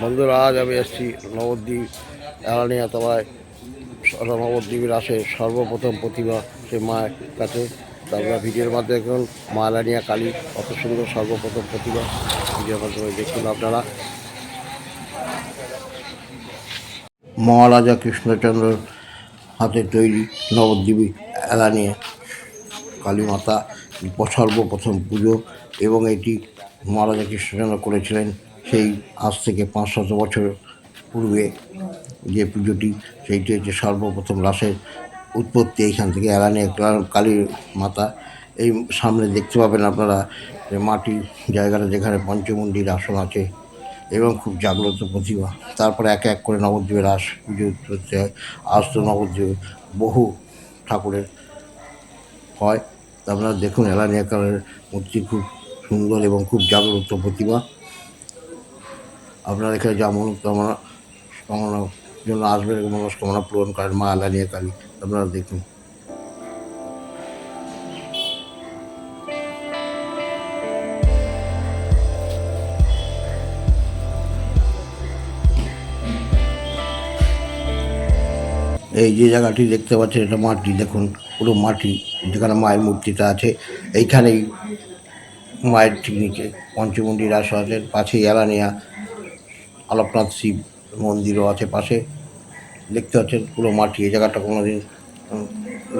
বন্ধুরা, আজ আমি এসেছি নবদ্বীপ এলানিয়া তলায়। নবদ্বীপের আসে সর্বপ্রথম প্রতিমা সে মায়ের কাছে। তারপরে ভিডিওর মাধ্যমে দেখুন, মা এলানিয়া কালী, কত সুন্দর সর্বপ্রথম প্রতিমা। ভিডিওর মাধ্যমে দেখুন আপনারা। মহারাজা কৃষ্ণচন্দ্র হাতে তৈরি নবদ্বীপী এলানিয়া কালী মাতা, সর্বপ্রথম পুজো। এবং এটি মহারাজা কৃষ্ণচন্দ্র করেছিলেন সেই আজ থেকে পাঁচ শত বছর পূর্বে যে পুজোটি, সেইটি হচ্ছে সর্বপ্রথম রাসের উৎপত্তি এইখান থেকে এলানিয়া কা- কালীর মাতা এই সামনে দেখতে পাবেন আপনারা যে মাটির জায়গাটা যেখানে পঞ্চমুণ্ডির আসন আছে এবং খুব জাগ্রত প্রতিভা তারপরে এক এক করে নবদ্বীপে রাস পুজো করতে হয়। আজ তো নবদ্বীপে বহু ঠাকুরের হয়। আপনারা দেখুন এলানিয়া কালের মূর্তি খুব সুন্দর এবং খুব জাগ্রত প্রতিমা। আপনারা এখানে যা মনোকামনা কামনার জন্য আসবেন এবং মনস্কামনা পূরণ করেন মা এলানিয়া কালী। আপনারা দেখুন। এই যে জায়গাটি দেখতে পাচ্ছেন, এটা মাটি, দেখুন, পুরো মাটি, যেখানে মায়ের মূর্তিটা আছে। এইখানেই মায়ের ঠিক নিচে পঞ্চমুণ্ডি রাস আছে, পাশেই এলানিয়া। আলোকনাথ শিব মন্দিরও আছে পাশে। দেখতে পাচ্ছেন পুরো মাটি এই জায়গাটা কোনোদিন উম,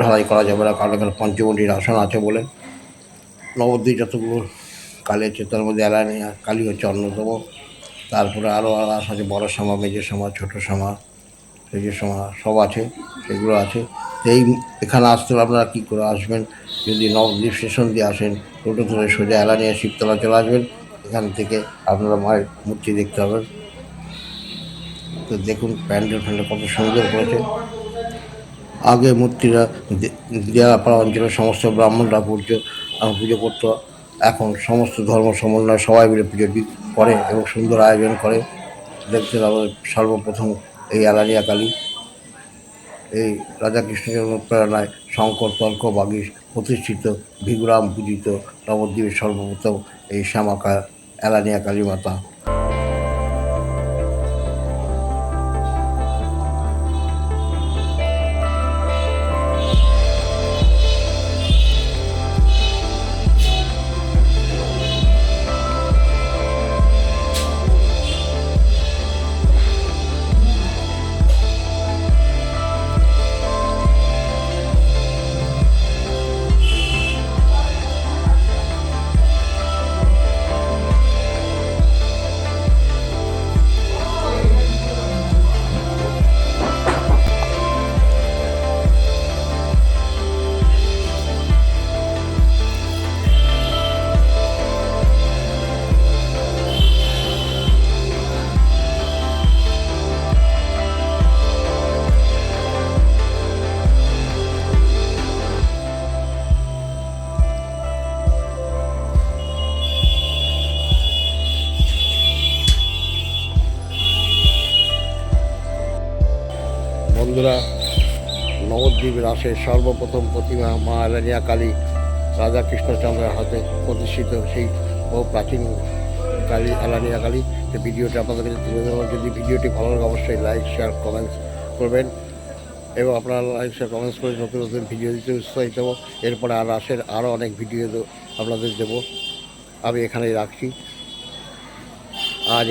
ঢালাই করা যাবে না কারণ এখানে পঞ্চমুণ্ডির আসন আছে বলে। নবদ্বীপ যতগুলো কালী আছে তার মধ্যে এলানিয়া কালী হচ্ছে অন্যতম। তারপরে আরও আরও আস আছে বড় সামা মেজের সামা ছোটো সামা সেজের সামা সব আছে সেগুলো আছে। এই এখানে আসতে আপনারা কী করে আসবেন? যদি নবদ্বীপ স্টেশন দিয়ে আসেন টোটো ধরে সোজা এলানিয়া শিবতলা চলে আসবেন। এখান থেকে আপনারা মায়ের মূর্তি দেখতে পাবেন। তো দেখুন, প্যান্ডেল ফ্যান্ডেল কত সুন্দর করেছে। আগে মূর্তিরা দেয়াপাড়া অঞ্চলের সমস্ত ব্রাহ্মণরা পুজো পুজো করতো। এখন সমস্ত ধর্ম সমন্বয় সবাই মিলে পুজো করে এবং সুন্দর আয়োজন করে। দেখতে আমাদের সর্বপ্রথম এই আলারিয়া কালী। এই রাজা কৃষ্ণচন্দ্র প্রেরণায় শঙ্কর, তর্ক বাগীশ প্রতিষ্ঠিত, ভিগুরাম পূজিত নবদ্বীপের সর্বপ্রথম এই শ্যামাকা এলানিয়া কালী মাতা। বন্ধুরা, নবদ্বীপ রাসের সর্বপ্রথম প্রতিমা মা এলানিয়া কালী রাজা কৃষ্ণচন্দ্রের হাতে প্রতিষ্ঠিত সেই বহু প্রাচীন কালী এলানিয়া কালী। যে ভিডিওটি আপনাদের কাছে তুলে ধরলাম যদি ভিডিওটি ভালো লাগে, অবশ্যই লাইক শেয়ার কমেন্টস করবেন। এবং আপনারা লাইক শেয়ার কমেন্টস করে নতুন নতুন ভিডিও দিতে উৎসাহিত হব। এরপরে আর রাসের আরও অনেক ভিডিও আপনাদের দেবো। আমি এখানেই রাখছি। আজ